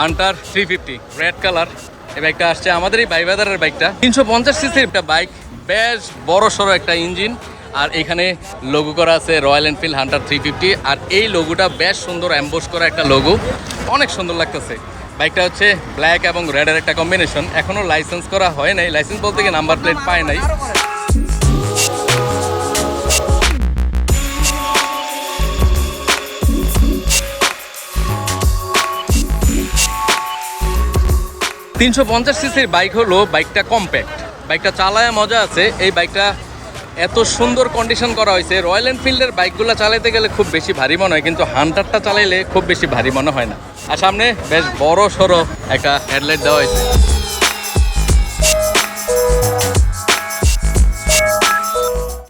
Hunter three fifty red colour এই বাইকটা আসছে আমাদের এই বাইবাদারের বাইকটা তিনশো পঞ্চাশ সিসির একটা বাইক বেশ বড় সড়ো একটা ইঞ্জিন আর এখানে লোগো করা আছে Royal Enfield Hunter three fifty আর এই লোগোটা বেশ সুন্দর অ্যাম্বোস করা একটা লোগো অনেক সুন্দর লাগতেছে। বাইকটা হচ্ছে ব্ল্যাক এবং রেডের একটা কম্বিনেশন এখনও লাইসেন্স করা হয় নাই। লাইসেন্স বলতে গিয়ে নাম্বার প্লেট পায় নাই। তিনশো পঞ্চাশ সিসির বাইক হলো বাইকটা কম্প্যাক্ট বাইকটা চালায় মজা আছে। এই বাইকটা এত সুন্দর কন্ডিশন করা হয়েছে। রয়্যাল এনফিল্ডের বাইকগুলো চালাইতে গেলে খুব বেশি ভারী মনে হয়, কিন্তু হান্টারটা চালাইলে খুব বেশি ভারী মনে হয় না। আর সামনে বেশ বড় সড়ো একটা হেডলাইট দেওয়া হয়েছে।